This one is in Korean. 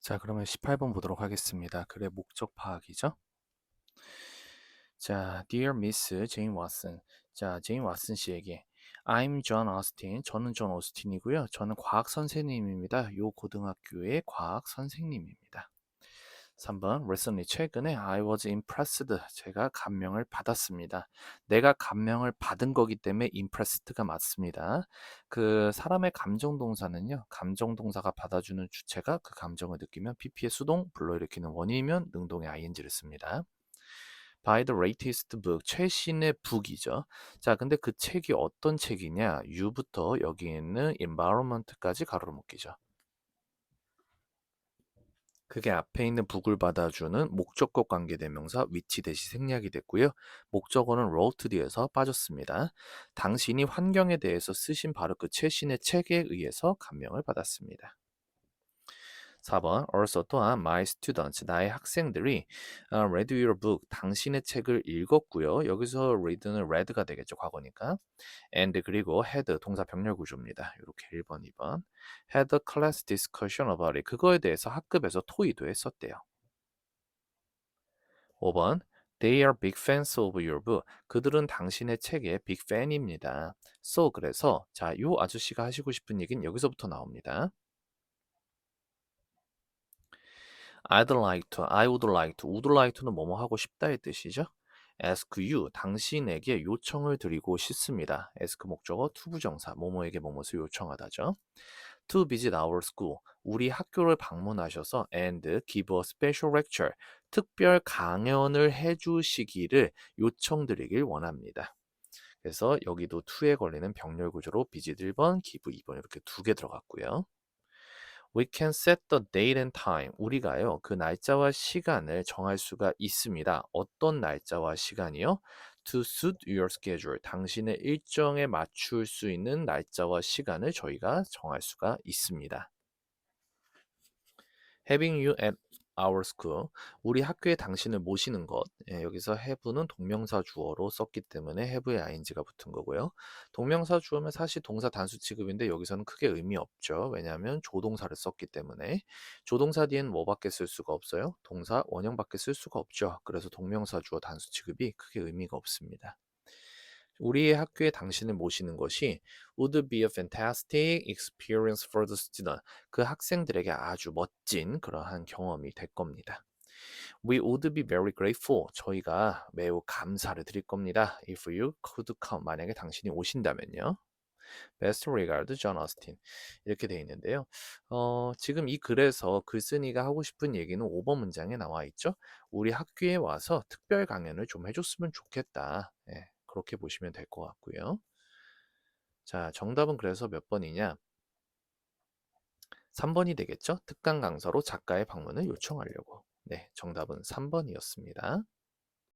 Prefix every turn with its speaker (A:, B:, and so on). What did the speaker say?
A: 자, 그러면 18번 보도록 하겠습니다. 글의 목적 파악이죠. 자, Dear Miss Jane Watson. 자, 제인 왓슨 씨에게 I'm John Austin. 저는 존 오스틴이고요. 저는 과학 선생님입니다. 요 고등학교의 과학 선생님입니다. 3번 recently 최근에 I was impressed. 제가 감명을 받았습니다. 내가 감명을 받은 거기 때문에 impressed가 맞습니다. 그 사람의 감정 동사는요. 감정 동사가 받아주는 주체가 그 감정을 느끼면 PP의 수동, 불러일으키는 원인이면 능동의 ing를 씁니다. by the latest book 최신의 북이죠. 자, 근데 그 책이 어떤 책이냐? U부터 여기 있는 environment까지 가로로 묶이죠. 그게 앞에 있는 북을 받아주는 목적격 관계대명사 위치 대시 생략이 됐고요. 목적어는 wrote 뒤에서 빠졌습니다. 당신이 환경에 대해서 쓰신 바로 그 최신의 책에 의해서 감명을 받았습니다. 4번 also 또한 my students 나의 학생들이 uh, read your book 당신의 책을 읽었고요. 여기서 read는 read가 되겠죠. 과거니까. and 그리고 had 동사 병렬 구조입니다. 이렇게 1번, 2번. had a class discussion about it. 그거에 대해서 학급에서 토의도 했었대요. 5번. They are big fans of your book. 그들은 당신의 책의 big fan입니다. So 그래서 자, 요 아저씨가 하시고 싶은 얘기는 여기서부터 나옵니다. I'd like to, I would like to, would like to는 뭐뭐 하고 싶다의 뜻이죠. ask you, 당신에게 요청을 드리고 싶습니다. ask 목적어 투부정사, 뭐뭐에게 뭐뭇을 요청하다죠. to visit our school, 우리 학교를 방문하셔서 and give a special lecture, 특별 강연을 해주시기를 요청드리길 원합니다. 그래서 여기도 to에 걸리는 병렬 구조로 visit 1번, give 2번 이렇게 두 개 들어갔고요. We can set the date and time. 우리가요, 그 날짜와 시간을 정할 수가 있습니다. 어떤 날짜와 시간이요? To suit your schedule. 당신의 일정에 맞출 수 있는 날짜와 시간을 저희가 정할 수가 있습니다. Having you at our school. 우리 학교에 당신을 모시는 것. 예, 여기서 have는 동명사 주어로 썼기 때문에 have에 ing가 붙은 거고요. 동명사 주어면 사실 동사 단수 취급인데 여기서는 크게 의미 없죠. 왜냐하면 조동사를 썼기 때문에 조동사 뒤엔 뭐밖에 쓸 수가 없어요. 동사 원형밖에 쓸 수가 없죠. 그래서 동명사 주어 단수 취급이 크게 의미가 없습니다. 우리의 학교에 당신을 모시는 것이 would be a fantastic experience for the student. 그 학생들에게 아주 멋진 그러한 경험이 될 겁니다. We would be very grateful. 저희가 매우 감사를 드릴 겁니다. If you could come. 만약에 당신이 오신다면요. Best regard, John Austin. 이렇게 돼 있는데요. 어, 지금 이 글에서 글쓴이가 하고 싶은 얘기는 5번 문장에 나와 있죠. 우리 학교에 와서 특별 강연을 좀 해줬으면 좋겠다. 예, 그렇게 보시면 될 것 같고요. 자, 정답은 그래서 몇 번이냐? 3번이 되겠죠? 특강 강사로 작가의 방문을 요청하려고. 네, 정답은 3번이었습니다.